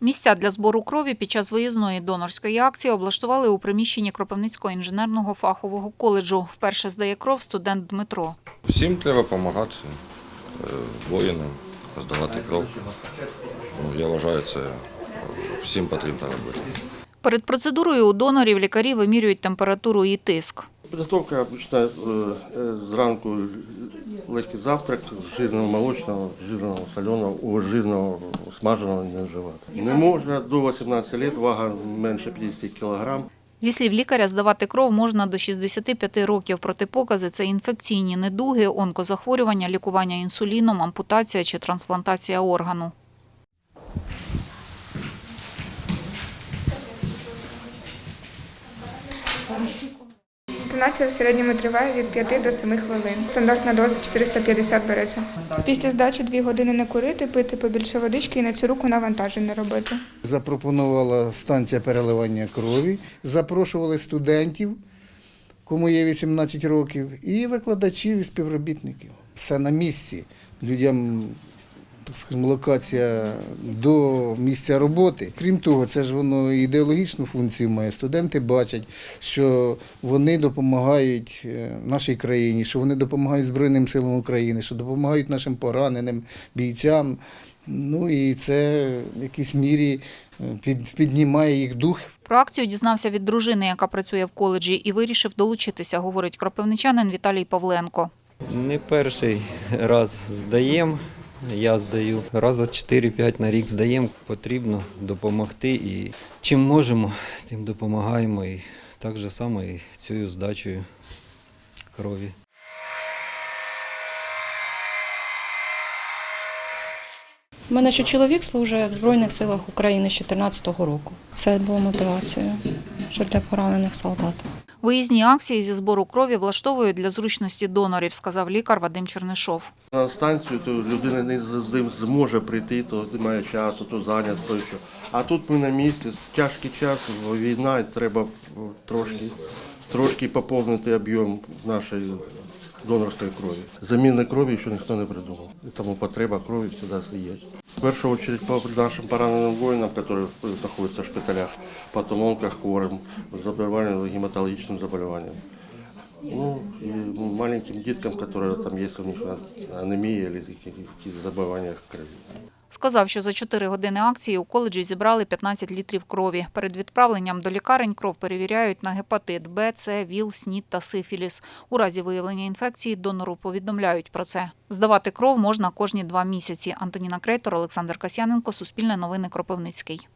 Місця для збору крові під час виїзної донорської акції облаштували у приміщенні Кропивницького інженерного фахового коледжу. Вперше здає кров студент Дмитро. Всім треба допомагати е, воїнам, здавати кров. Ну, я вважаю, це е, всім потрібно робити. Перед процедурою у донорів лікарі вимірюють температуру і тиск. Підготовка починає зранку легкий завтрак жирного молочного, жирного соленого, жирного смаженого не вживати. Не можна до 18 років, вага менше 50 кг. Зі слів лікаря, здавати кров можна до 65 років. Протипокази – це інфекційні недуги, онкозахворювання, лікування інсуліном, ампутація чи трансплантація органу. Інтонація в середньому триває від 5 до 7 хвилин. Стандартна доза 450 береться. Після здачі 2 години не курити, пити побільше водички і на цю руку навантаження робити. Запропонувала станція переливання крові, запрошували студентів, кому є 18 років, і викладачів і співробітників. Все на місці. Людям так скажімо, локація до місця роботи. Крім того, це ж воно ідеологічну функцію має. Студенти бачать, що вони допомагають е, нашій країні, що вони допомагають Збройним силам України, що допомагають нашим пораненим бійцям. Ну і це в якійсь мірі е, під, піднімає їх дух. Про акцію дізнався від дружини, яка працює в коледжі, і вирішив долучитися, говорить кропивничанин Віталій Павленко. Не перший раз здаємо. Я здаю. Раза 4-5 на рік здаємо. Потрібно допомогти і чим можемо, тим допомагаємо. І так же само і цією здачею крові. У мене ще чоловік служить в Збройних силах України з 2014 року. Це було мотивацією, що для поранених солдат. Виїзні акції зі збору крові влаштовують для зручності донорів, сказав лікар Вадим Чернишов. На станцію то людина не зможе прийти, то немає часу, то зайнято, то що. А тут ми на місці, тяжкий час, війна, і треба трошки, трошки поповнити об'єм нашої донорської крові. Заміни крові ще ніхто не придумав. Тому потреба крові завжди є. В першу очередь по нашим пораненим воїнам, які знаходяться в шпиталях, потім онкохворим, заболіванням, гематологічним заболіванням. Ну, и маленьким деткам, которые там есть у них анемия или какие-то заболевания крови. Сказав, що за 4 години акції у коледжі зібрали 15 літрів крові. Перед відправленням до лікарень кров перевіряють на гепатит Б, С, ВІЛ, СНІД та сифіліс. У разі виявлення інфекції донору повідомляють про це. Здавати кров можна кожні два місяці. Антоніна Крейтор, Олександр Касьяненко, Суспільне новини Кропивницький.